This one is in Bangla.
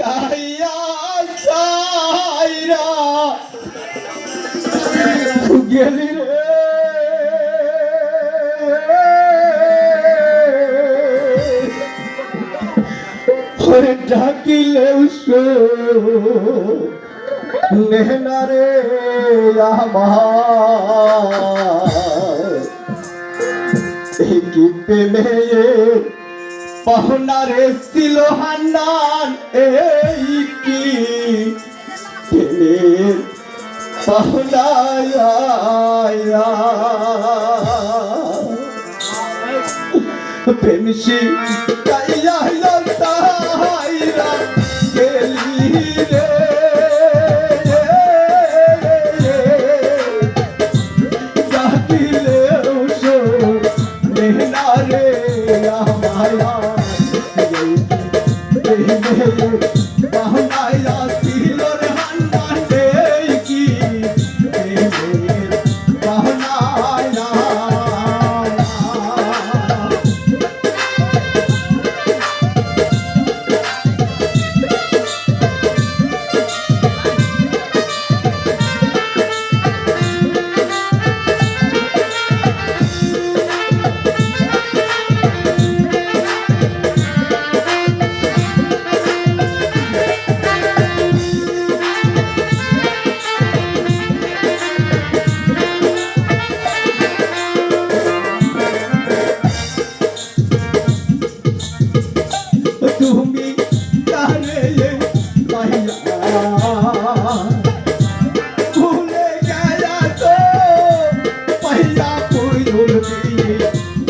শিকাইয়া সাইরা গেলি রে। ওরে ডাকিলেও শো নেহনারে আমার। কি প্রেমে পাহনারে ছিল হান্নান এই কি? প্রেমের পাহনায়া প্রেমসি কাইয়া তাইরা